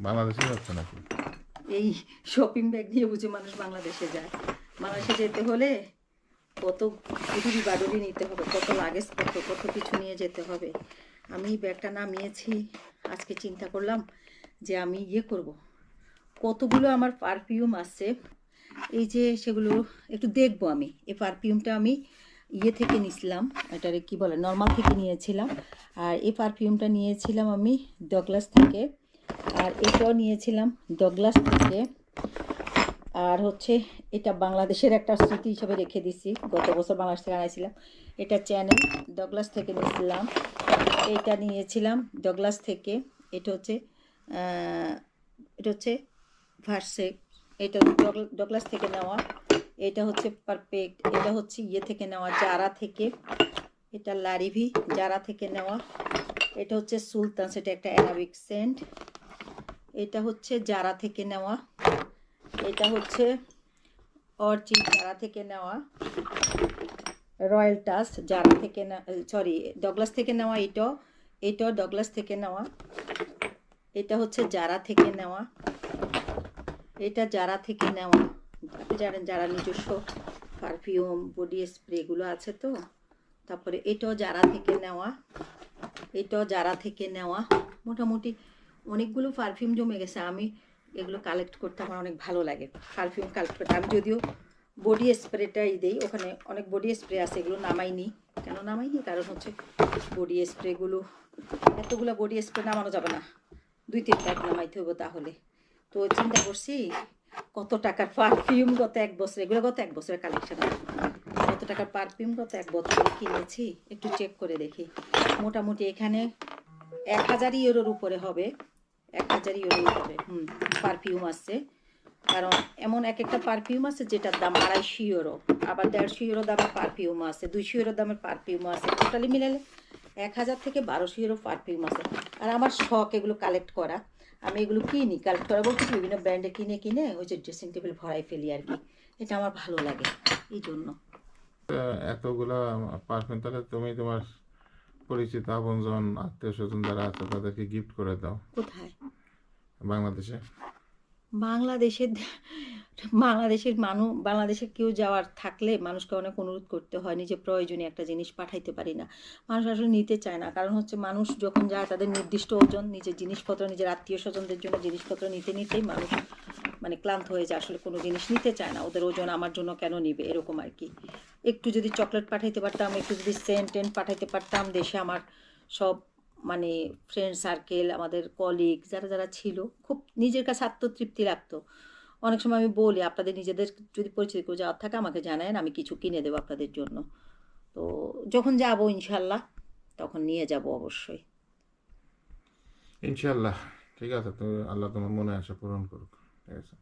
বাংলাদেশে যাচ্ছে নাকি? এই শপিং ব্যাগ নিয়ে বুঝে মানুষ বাংলাদেশে যায়। বাংলাদেশে যেতে হলে কত কুটুরি বাডুরি নিতে হবে, কত লাগেজ কত কত কিছু নিয়ে যেতে হবে। আমি ব্যাগটা নামিয়েছি, আজকে চিন্তা করলাম যে আমি ইয়ে করব। কতগুলো আমার পারফিউম আছে, এই যে সেগুলো একটু দেখব আমি। এই পারফিউমটা আমি ইয়ে থেকে নিয়েছিলাম এটারে কি বলে নর্মাল থেকে নিয়েছিলাম। আর এই পারফিউমটা নিয়েছিলাম আমি ডগলাস থেকে। আর এটাও নিয়েছিলাম ডগলাস থেকে। আর হচ্ছে এটা বাংলাদেশের একটা স্মৃতি হিসাবে রেখে দিছি। গত বছর বাংলাদেশ থেকে আনাইছিলাম। এটা চ্যানেল ডগলাস থেকে নিয়েছিলাম। এটা নিয়েছিলাম ডগলাস থেকে। এটা হচ্ছে এটা হচ্ছে ভার্সে। এটা ডগ- ডগলাস থেকে নেওয়া। এটা হচ্ছে পারফেক্ট। এটা হচ্ছে ইয়ে থেকে নেওয়া, জারা থেকে। এটা লারিভি জারা থেকে নেওয়া। এটা হচ্ছে সুলতান, সেটা একটা অ্যারাবিক সেন্ট। এটা হচ্ছে জারা থেকে নেওয়া। এটা হচ্ছে অর্চিড জারা থেকে নেওয়া। রয়্যাল টাস জারা থেকে সরি, ডগলাস থেকে নেওয়া এটাও এটাও ডগলাস থেকে নেওয়া। এটা হচ্ছে জারা থেকে নেওয়া। এটা জারা থেকে নেওয়া। আপনি জানেন যারা নিজস্ব পারফিউম বডি স্প্রেগুলো আছে তো, তারপরে এটাও জারা থেকে নেওয়া। এটাও জারা থেকে নেওয়া। মোটামুটি অনেকগুলো পারফিউম জমে গেছে, আমি এগুলো কালেক্ট করতে আমার অনেক ভালো লাগে পারফিউম কালেক্ট করতে। আমি যদিও বডি স্প্রেটাই দিই, ওখানে অনেক বডি স্প্রে আছে, এগুলো নামাইনি। কেন নামাইনি? কারণ হচ্ছে বডি স্প্রেগুলো এতগুলো বডি স্প্রে নামানো যাবে না। দুই তিন প্যাক নামাইতে হবে তাহলে। তো চিন্তা করছি, কত টাকার পারফিউম গত এক বছর, এগুলো গত এক বছরের কালেকশন কত টাকার পারফিউম গত এক বছর কিনেছি? একটু চেক করে দেখি। মোটামুটি এখানে এক হাজার ইউরোর উপরে হবে। এক হাজার ইউরোর উপরে হুম পারফিউম আছে। কারণ এমন এক একটা পারফিউম আছে যেটার দাম আড়াইশো ইউরো আবার দেড়শো ইউরো দামের পারফিউম আছে, দুইশো ইউরো দামের পারফিউম আছে। টোটালি মিলালে এক হাজার থেকে বারোশো ইউরো পারফিউম আছে। আর আমার শখ এগুলো কালেক্ট করা। আমি এগুলো কিনি কালেক্ট করা বলতে বিভিন্ন ব্র্যান্ডে কিনে কিনে ওই যে ড্রেসিং টেবিল ভরাই ফেলি আর কি। এটা আমার ভালো লাগে এই জন্য এতগুলা পারফিউম তাহলে তুমি তোমার পরিচিত আপনজন আত্মীয় স্বজন যারা আছে তাদেরকে গিফট করে দাও। কোথায়? বাংলাদেশে। বাংলাদেশের বাংলাদেশের মানুষ বাংলাদেশে কেউ যাওয়ার থাকলে মানুষকে অনেক অনুরোধ করতে হয় নিজে প্রয়োজনীয় একটা জিনিস পাঠাইতে পারি না। মানুষ আসলে নিতে চায় না কারণ হচ্ছে মানুষ যখন যায় তাদের নির্দিষ্ট ওজন নিজের জিনিসপত্র নিজের আত্মীয় স্বজনদের জন্য জিনিসপত্র নিতে নিতেই মানুষ মানে ক্লান্ত হয়ে যায়, আসলে কোনো জিনিস নিতে চায় না, ওদের ওজন আমার জন্য কেন নিবে, এরকম আর কি। একটু যদি চকলেট পাঠাইতে পারতাম, একটু যদি সেন্ট টেন্ট পাঠাইতে পারতাম, দেশে আমার সব মানে ফ্রেন্ড সার্কেল আমাদের কলিগ যারা যারা ছিল, খুব নিজের কাছে আত্মতৃপ্তি লাগতো। অনেক সময় আমি বলি, আপনাদের নিজেদের যদি পরিচিত কেউ যাওয়ার থাকে, আমাকে জানায়েন, আমি কিছু কিনে দেবো আপনাদের জন্য। তো যখন যাব ইনশাল্লাহ তখন নিয়ে যাব অবশ্যই। ইনশাল্লাহ ঠিক আছে, তো আল্লাহ তোমার মনে আশা পূরণ করুক। ঠিক আছে